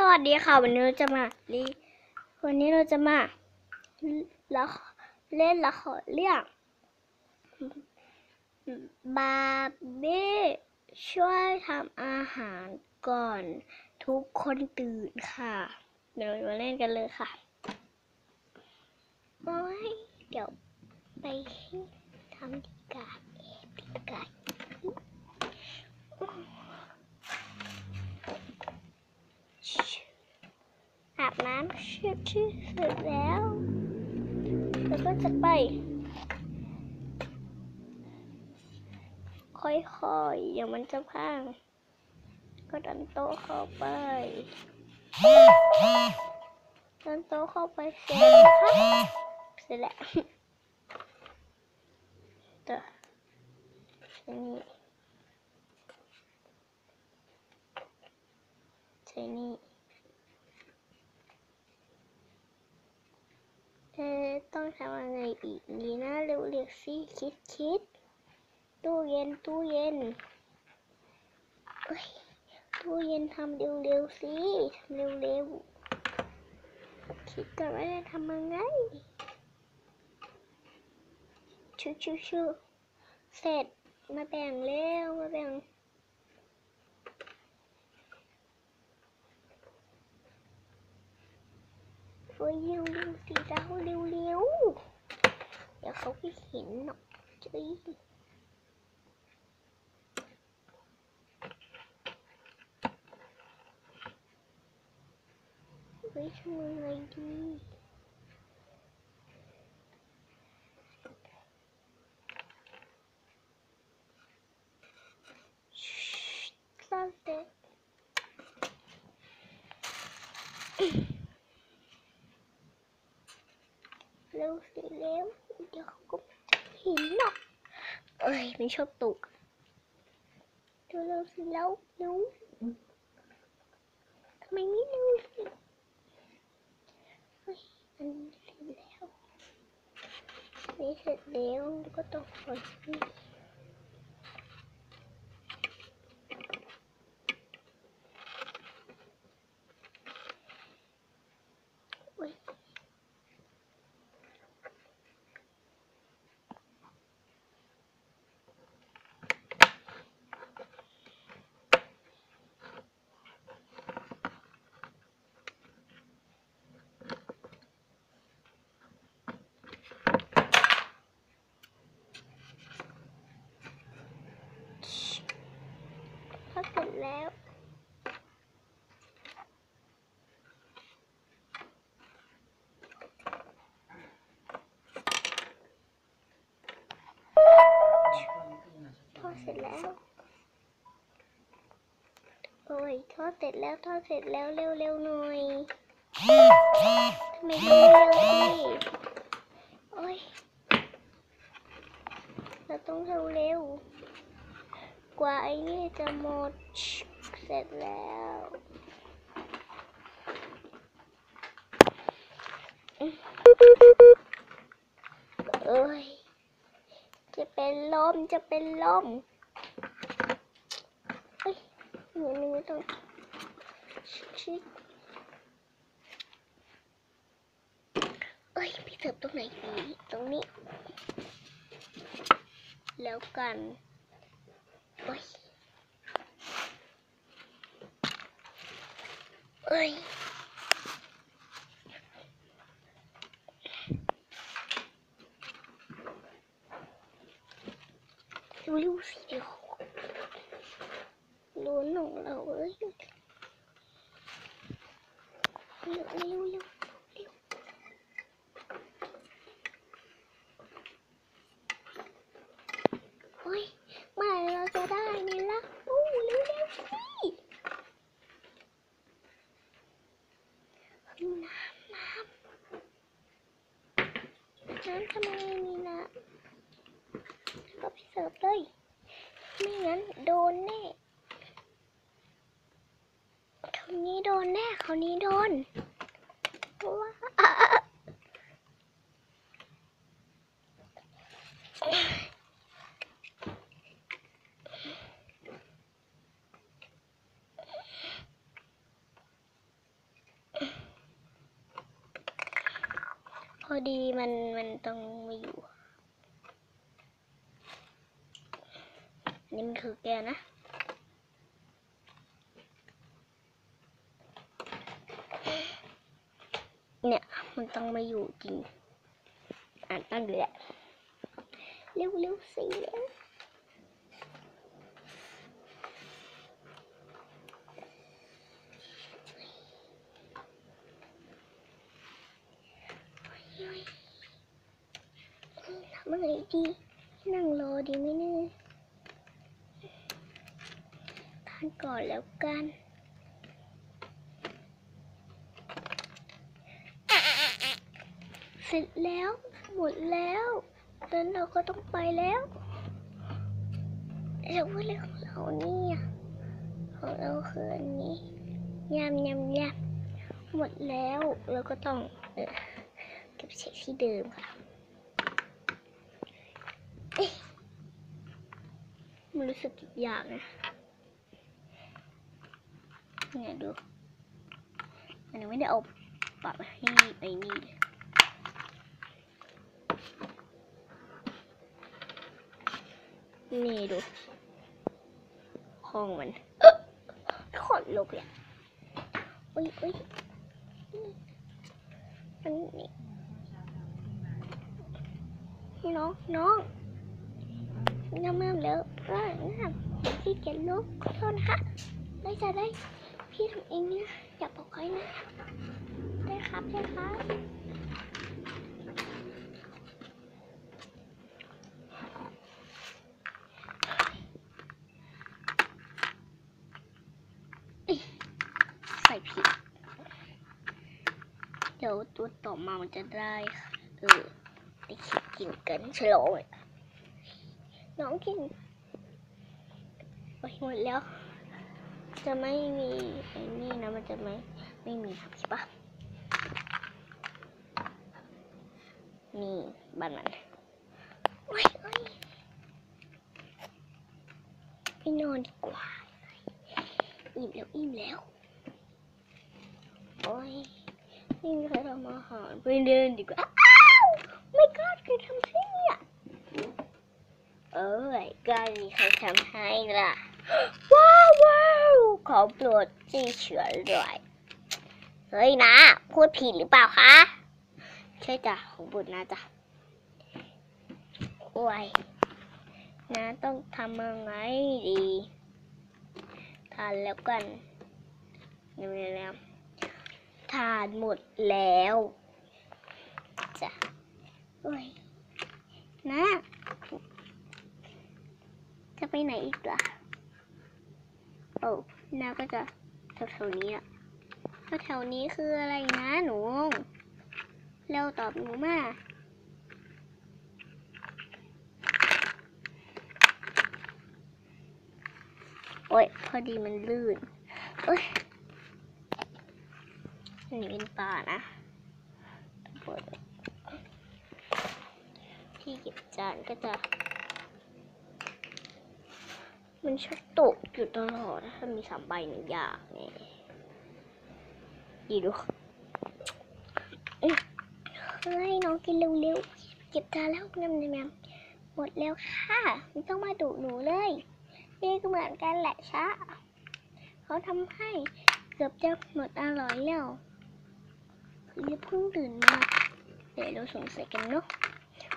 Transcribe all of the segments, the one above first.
สวัสดีค่ะ วันนี้เราจะมารีวันนี้เราจะมาละเล่นละครเรื่องบาร์บี้ช่วยทำอาหารก่อน ทุกคนตื่นค่ะ เดี๋ยวมาเล่นกันเลยค่ะโอ้ยเดี๋ยวไปทำดีกาเอดีกา อาบน้ำ ชื่อชื่อเสร็จแล้วแล้วก็จะไปค่อยๆเดี๋ยวมันจะพัง ก็ดันโต๊ะเข้าไปดันโต๊ะเข้าไปเสร็จนะคะเสร็จแล้วต่อใช้นี่ใช้นี่ เออ ต้องทำอะไรอีกดีนะเร็วๆสิคิดคิดตู้เย็นตู้เย็นตู้เย็นทำเร็วๆสิทำเร็วๆคิดก่อนว่าจะทำยังไงชูชูชูเสร็จมาแบ่งเร็วมาแบ่ง Which one I need? เอ้ยไม่ชอบตกดูเราสิแล้วเร็วทำไมไม่เร็วสิเฮ้ยอันนี้เสร็จแล้วนี่เสร็จแล้วก็ต้องคอยนี่โอ้ย พอเสร็จแล้ว ทอดเสร็จ แล้ว โอ้ยทอดเสร็จแล้วทอดเสร็จแล้วเร็วๆหน่อยทำไมเร็วสิโอ้ยเราต้องเร็วเร็วๆกว่าไอ้นี่จะหมดเสร็จแล้วเอ้ยจะเป็นลมจะเป็นลม หนูนี่ไม่ต้องชิดเอ้ยพี่เสิร์ฟตรงไหนดีตรงนี้ แล้วกันเอ้ยเอ้ยเร็วๆสิเดี๋ยว ร์เลย ไม่งั้นโดนแน่คราวนี้โดนแน่คราวนี้โดนว้าพอดีมันมันต้องมาอยู่ นนี้มันคือแกวนะ เนี่ย มันต้องมาอยู่จริง อ่านตั้งเลยแหละเร็วเร็วๆสิเร็วทำอะไรดี นั่งรอดีไหมเนี่ยานก่อนแล้วกันเสร็จแล้ว หมดแล้วดังนั้นเราก็ต้องไปแล้วแล้วว่าเรื่องของเราเนี่ยของเราคืออันนี้ยำยำยำหมดแล้วเราก็ต้องเก็บเช็คที่เดิมค่ะเอ๊ะมันรู้สึกอีกอย่างนะ เนี่ยดูมันไม่ได้เอาปรับให้ไอ้นี่นี่ดู ห้องมันเอ๊ะขนลุกเลยอุ้ยอุ้ยอันนี้นี่น้องน้องน้ำมันแล้วก็น้ำพี่เกียจลุกโทษนะคะได้จะได้ พี่ทำเองนะอย่าบอกใครนะได้ครับได้ครับใส่ผิด เดี๋ยวตัวต่อมามันจะได้ เออได้คิดกินกันฉลองน้องกินไปหมดแล้ว จะไม่มีไอ้นี่นะมันจะไม่ไม่มีครับใช่ปะนี่บ้านมันโอ้ยโอ้ยไปนอนดีกว่าอิ่มแล้วอิ่มแล้วโอ้ยนี่ใครทำอาหารไปเดินดีกว่าอ้าวไม่กล้าใครทำให้เนี่ยเอ้ยก็มีใครทำให้ล่ะ ว้าวว้าวขอโปรดจีเฉือนด้วยเฮ้ยนะ พูดผิดหรือเปล่าคะใช่จ้ะของบุญนะจ๊ะโอ้ยนะต้องทำยังไงดีทานแล้วกันยังไงแล้วทานหมดแล้วจ้ะโอ้ยนะ จะไปไหนอีกล่ะ โอ้นาก็จะแถวๆนี้อะแถวๆนี้คืออะไรนะหนูเร็วตอบหนูมาโอ้ยพอดีมันลื่นเอ้ยนนี้เป็นป่านะที่เก็บจานก็จะ มันชอบตกอยู่ตลอดถ้ามีสามใบหนึ่งอย่างเนี่ยดีดูเอ้ยเฮ้ยน้องกินเร็วๆ เก็บจานแล้วน้ำน้ำหมดแล้วค่ะ ไม่ต้องมาดุหนูเลย นี่ก็เหมือนกันแหละชะเขาทำให้เกือบจะหมดอร่อยแล้วคือเพิ่งตื่นมาเดี๋ยวเราสงสัยกันเนาะ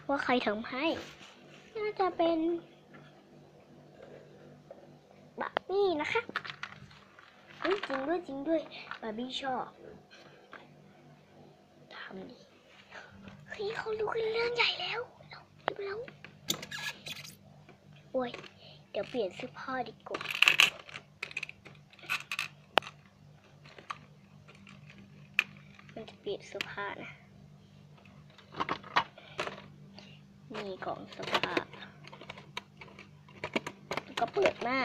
ว่าใครทำให้ น่าจะเป็น บาร์บี้นะคะจริงด้วยจริงด้วยบาร์บี้ชอบทำดิเฮ้ยเขารู้กันเรื่องใหญ่แล้วเราดูแล้วโอ้ยเดี๋ยวเปลี่ยนเสื้อผ้าดีกว่ามันจะเปลี่ยนเสื้อผ้านะนี่กล่องเสื้อผ้าแล้วก็เปิดหน้า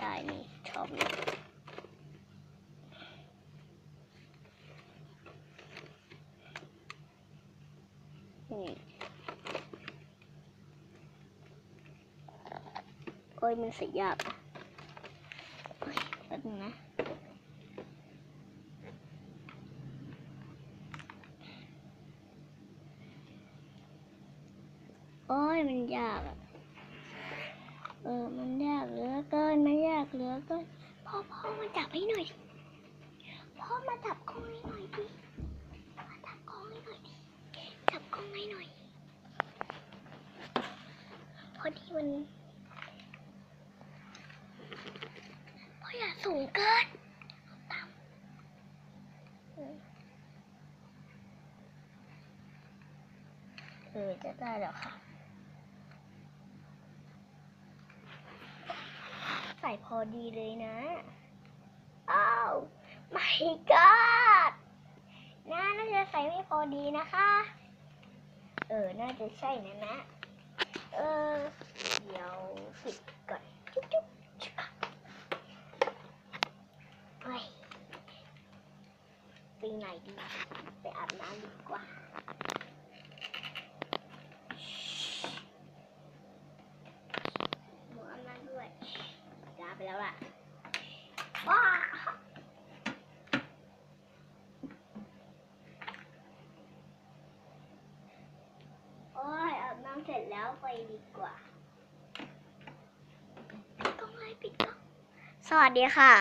ได้นี่ชอบนี่โอ้ยมันสยากโอ้ยป๊บนึงนะโอ้ยมันยาก เออ มันยากเหลือเกิน มันยากเหลือเกิน พ่อพ่อมาจับให้หน่อย พ่อมาจับกล้องให้หน่อยดิมาจับกล้องให้หน่อยดิ จับกล้องให้หน่อย พอดีมันพ่ออย่าสูงเกินต่ำเออเออจะได้แล้วค่ะ ส่พอดีเลยนะ อ้าวไม่กอดน่าน่าจะใส่ไม่พอดีนะคะ เออ น่าจะใช่นะนะ เออ เดี๋ยวปิดก่อนจุ๊บจุ๊บจุ๊บเฮ้ยไปไหนดี ไปอาบน้ำดีกว่า หนูอาบน้ำด้วยลาไปแล้วล่ะว้าโอ้ยอาบน้ำเสร็จแล้ว ไปดีกว่ากล้องไลยปิดกล้องสวัสดีค่ะ